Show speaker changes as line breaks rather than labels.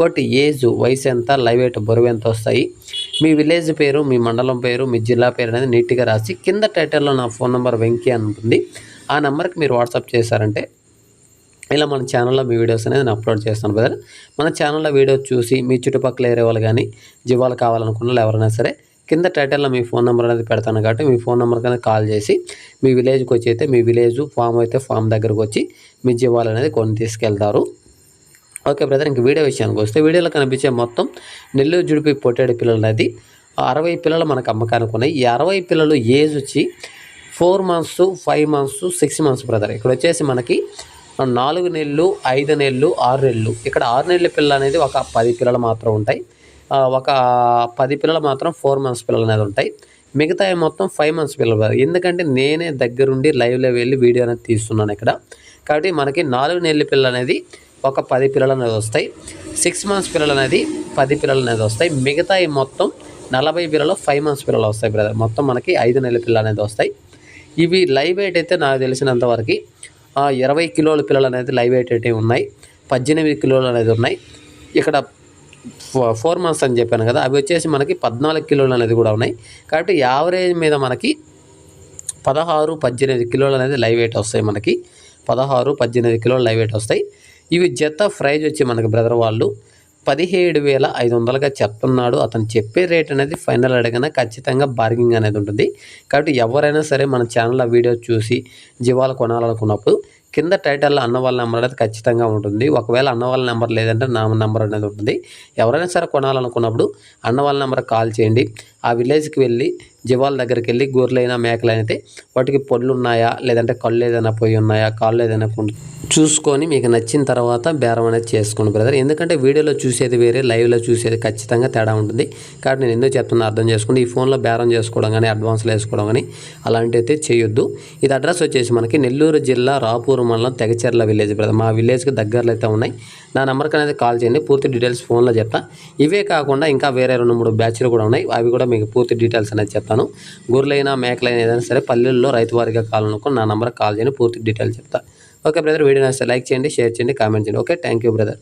వాటి ఏజ్ వయసు ఎంత లైవ్ ఎయిట్ బరువు ఎంత వస్తాయి? మీ విలేజ్ పేరు మీ మండలం పేరు మీ జిల్లా పేరు అనేది నీట్గా రాసి కింద టైటిల్లో నా ఫోన్ నెంబర్ వెంకీ అని ఉంటుంది. ఆ నెంబర్కి మీరు వాట్సాప్ చేశారంటే ఇలా మన ఛానల్లో మీ వీడియోస్ అనేది నేను అప్లోడ్ చేస్తాను బ్రదర్. మన ఛానల్లో వీడియో చూసి మీ చుట్టుపక్కల ఏరే వాళ్ళు కానీ జీవాలు కావాలనుకున్న ఎవరైనా సరే కింద టైటిల్లో మీ ఫోన్ నెంబర్ అనేది పెడతాను కాబట్టి మీ ఫోన్ నెంబర్ కన్నా కాల్ చేసి మీ విలేజ్కి వచ్చి అయితే మీ విలేజ్ ఫామ్ అయితే ఫామ్ దగ్గరకు వచ్చి మీ జీవాలు అనేది కొని తీసుకెళ్తారు. ఓకే బ్రదర్ ఇంక వీడియో విషయానికి వస్తే వీడియోలో కనిపించే మొత్తం నెల్లూరు జుడిపి పొట్టేడు పిల్లలు అనేది అరవై పిల్లలు మనకు అమ్మకానికి ఉన్నాయి. ఈ అరవై పిల్లలు ఏజ్ వచ్చి four months five months six months brother ఇక్కడ వచ్చేసి మనకి నాలుగు నెలలు ఐదు నెలలు ఆరు నెలలు. ఇక్కడ ఆరు నెలల పిల్లలు అనేది ఒక పది పిల్లలు మాత్రం ఉంటాయి. ఒక పది పిల్లలు మాత్రం ఫోర్ మంత్స్ పిల్లలు అనేది ఉంటాయి. మిగతా మొత్తం ఫైవ్ మంత్స్ పిల్లలు బ్రదర్ ఎందుకంటే నేనే దగ్గరుండి లైవ్లో వెళ్ళి వీడియో అనేది తీస్తున్నాను ఇక్కడ. కాబట్టి మనకి నాలుగు నెలల పిల్లలు అనేది ఒక పది పిల్లలు అనేది వస్తాయి. సిక్స్ మంత్స్ పిల్లలు అనేది పది పిల్లలు అనేది వస్తాయి. మిగతా మొత్తం నలభై పిల్లలు ఫైవ్ మంత్స్ పిల్లలు వస్తాయి బ్రదర్ మొత్తం మనకి ఐదు నెలల పిల్లలు అనేది వస్తాయి. ఇవి లైవ్ వెయిట్ అయితే నాకు తెలిసినంతవరకు ఇరవై కిలోల పిల్లలు అనేది లైవ్ వెయిట్ అయితే ఉన్నాయి. పద్దెనిమిది కిలోలు అనేది ఉన్నాయి. ఇక్కడ ఫోర్ మంత్స్ అని చెప్పాను కదా అవి వచ్చేసి మనకి పద్నాలుగు కిలోలు అనేది కూడా ఉన్నాయి. కాబట్టి యావరేజ్ మీద మనకి పదహారు పద్దెనిమిది కిలోలు అనేది లైవ్ వెయిట్ వస్తాయి మనకి. పదహారు పద్దెనిమిది కిలోలు లైవ్ వెయిట్ వస్తాయి. ఇవి జత ప్రైజ్ వచ్చి మనకి బ్రదర్ వాళ్ళు పదిహేడు వేల ఐదు వందలుగా చెప్తున్నాడు. అతను చెప్పే రేట్ అనేది ఫైనల్ అడగన ఖచ్చితంగా బార్గింగ్ అనేది ఉంటుంది. కాబట్టి ఎవరైనా సరే మన ఛానల్లో వీడియో చూసి జీవాలు కొనాలనుకున్నప్పుడు కింద టైటిల్లో అన్న వాళ్ళ నెంబర్ అనేది ఖచ్చితంగా ఉంటుంది. ఒకవేళ అన్న వాళ్ళ నెంబర్ లేదంటే నా నెంబర్ అనేది ఉంటుంది. ఎవరైనా సరే కొనాలనుకున్నప్పుడు అన్న వాళ్ళ నెంబర్ కాల్ చేయండి. ఆ విలేజ్కి వెళ్ళి జీవాల దగ్గరికి వెళ్ళి గొర్రెలైనా మేకలైతే వాటికి పొళ్ళు ఉన్నాయా లేదంటే కళ్ళు ఏదైనా పోయి ఉన్నాయా కాళ్ళు ఏదైనా చూసుకొని మీకు నచ్చిన తర్వాత బేరం అనేది చేసుకోండి బ్రదర్. ఎందుకంటే వీడియోలో చూసేది వేరే లైవ్లో చూసేది ఖచ్చితంగా తేడా ఉంటుంది. కాబట్టి నేను ఎందుకు చెప్తున్నా అర్థం చేసుకోండి. ఈ ఫోన్లో బేరం చేసుకోవడం కానీ అడ్వాన్స్లు వేసుకోవడం కానీ అలాంటివి అయితే చేయొద్దు. ఇది అడ్రస్ వచ్చేసి మనకి నెల్లూరు జిల్లా రాపూరు మండలం తెగచెర్ల విలేజ్ బ్రదర్. మా విలేజ్కి దగ్గరలో అయితే ఉన్నాయి. నా నెంబర్కి అనేది కాల్ చేయండి. పూర్తి డీటెయిల్స్ ఫోన్లో చెప్తా. ఇవే కాకుండా ఇంకా వేరే రెండు మూడు బ్యాచ్లు కూడా ఉన్నాయి. అవి కూడా మీకు పూర్తి డీటెయిల్స్ అనేది చెప్తాను గొర్రెలైనా మేకలైనా ఏదైనా సరే పల్లెల్లో రైతు వారిగా కావాలనుకో నా నంబర్ కాల్ చేయండి పూర్తి డీటెయిల్స్ చెప్తా. ఓకే బ్రదర్ వీడియో నచ్చితే లైక్ చేయండి షేర్ చేయండి కామెంట్ చేయండి. Okay thank you brother.